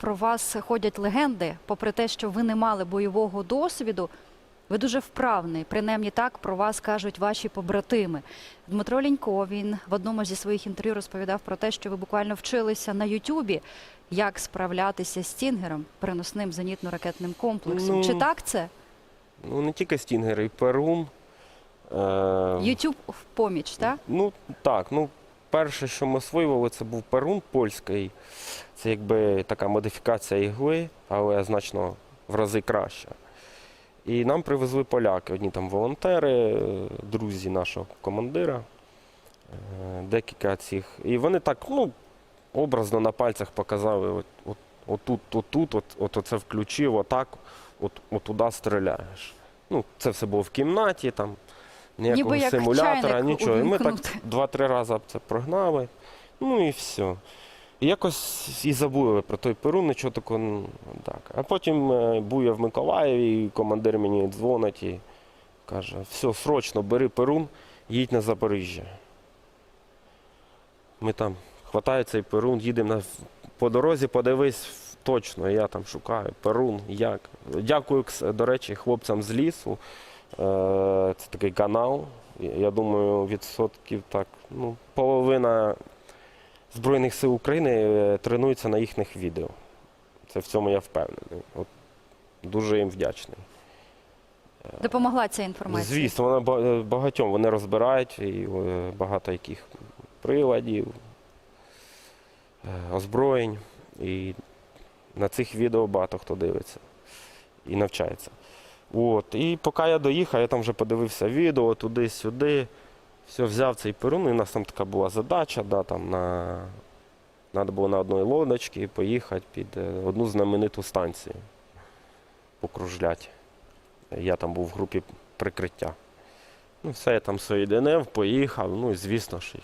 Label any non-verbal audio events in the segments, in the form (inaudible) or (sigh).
Про вас ходять легенди, попри те, що ви не мали бойового досвіду. Ви дуже вправний, принаймні так про вас кажуть ваші побратими. Дмитро Лінько він в одному зі своїх інтерв'ю розповідав про те, що ви буквально вчилися на Ютубі, як справлятися з стінгером, переносним зенітно-ракетним комплексом. Ну, Чи так це? Ну, не тільки Стінгер, і Перун. Е, Ютуб в поміч, так? Ну, так, ну, перше, що ми освоювали, це був Перун польський. Це якби така модифікація ігли, але значно в рази краща. І нам привезли поляки, одні там волонтери, друзі нашого командира, е, декілька цих. І вони так, ну, образно на пальцях показали, от, от, отут, отут, от, от оце включив, отак, от, от туди стріляєш. Ну, це все було в кімнаті, там ніякого Ніби як симулятора, чайник нічого. І ми так увімкнути. два-три рази це прогнали, ну і все. І якось і забули про той Перун, нічого такого. ну, Так. А потім е, був я в Миколаєві, і командир мені дзвонить і каже: все, срочно, бери Перун, їдь на Запоріжжя. Ми там хватає цей Перун, їдемо на, по дорозі, подивись точно, я там шукаю Перун, як. Дякую, кс- до речі, хлопцям з лісу. Е, Це такий канал. Я- думаю, відсотків так, ну, половина Збройних сил України е, тренується на їхніх відео. Це в цьому я впевнений. От, дуже їм вдячний. Допомогла ця інформація? Звісно, вона е, багатьом вони розбирають і е, багато яких приладів, е, озброєнь. І на цих відео багато хто дивиться і навчається. От. І поки я доїхав, я там вже подивився відео туди-сюди. Все, взяв цей перун, і у нас там така була задача, да, там на... треба було на одній лодочці поїхати під е, одну знамениту станцію покружлять. Я там був в групі прикриття. Ну, все, я там соєдинив, поїхав, ну і звісно ж.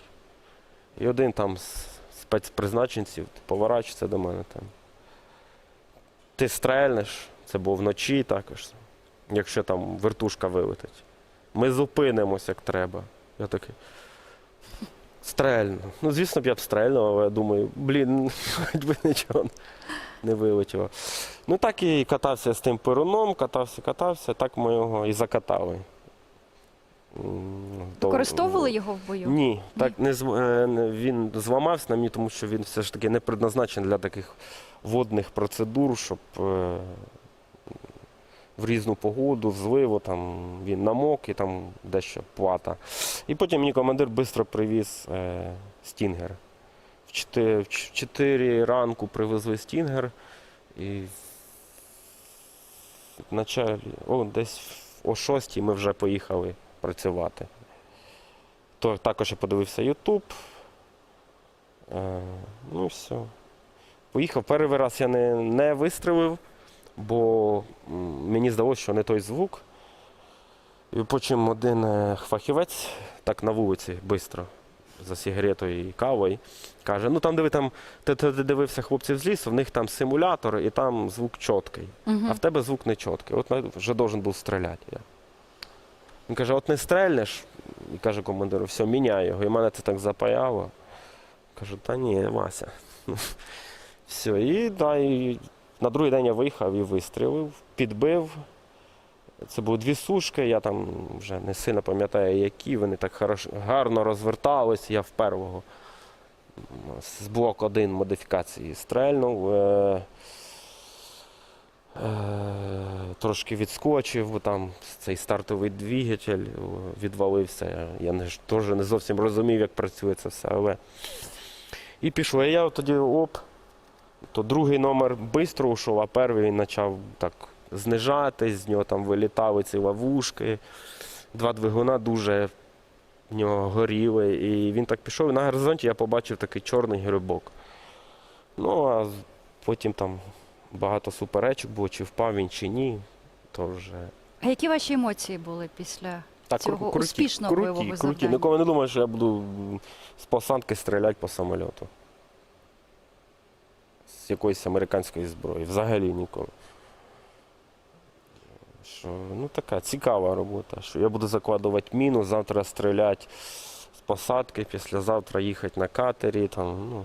І один там з спецпризначенців поворачується до мене там. Ти стрельнеш, це було вночі також, якщо там вертушка вилетить. Ми зупинимось, як треба. Я такий. Стрельну. Ну, звісно б я б стрельнув, але я думаю, блін, хоч (laughs) би нічого не вилетіло. Ну так і катався з тим перуном, катався, катався, так ми його і закатали. Використовували його в бою? Ні, так не зв- е, він зламався на мені, тому що він все ж таки не предназначений для таких водних процедур, щоб е, в різну погоду, в зливу, там він намок і там дещо плата. І потім мені командир швидко привіз е, стінгер. В 4, в 4 ранку привезли стінгер і в началі, о, десь о 6 ми вже поїхали працювати. То також я подивився Ютуб. Е, ну і все. Поїхав. Перший раз я не, не вистрелив, бо мені здалося, що не той звук. І потім один е, фахівець так на вулиці швидко за сигаретою і кавою каже: ну там диви, там ти, ти, ти дивився хлопців з лісу, в них там симулятор і там звук чіткий. Мгм. А в тебе звук не чіткий. От вже должен був стріляти. Я. Він каже, от не стрельнеш, і каже командиру, все, міняй його. І мене це так запаяло. Кажу, та ні, Вася. (laughs) Все, і, да, і на другий день я виїхав і вистрілив, підбив. Це були дві сушки, я там вже не сильно пам'ятаю, які, вони так хорош, гарно розвертались, я в первого з блок 1 модифікації стрельнув. Е, Е, Трошки відскочив, бо там цей стартовий двигатель відвалився. Я, не, теж не зовсім розумів, як працює це все. Але... І пішло. Я тоді оп, то другий номер швидко ушов, а перший він почав так знижатись, з нього там вилітали ці ловушки. Два двигуна дуже в нього горіли. І він так пішов, і на горизонті я побачив такий чорний грибок. Ну, а потім там багато суперечок було, чи впав він, чи ні. То вже А які ваші емоції були після так Цього кру- успішного круті, бойового круті. завдання. Ніколи не думав, що я буду з посадки стріляти по самольоту. Якоїсь американської зброї. Взагалі ніколи. Що, ну така цікава робота. Що я буду закладувати міну, завтра стріляти з посадки, післязавтра їхати на катері. Там, ну,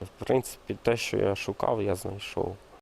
В принципі, те, що я шукав, я знайшов.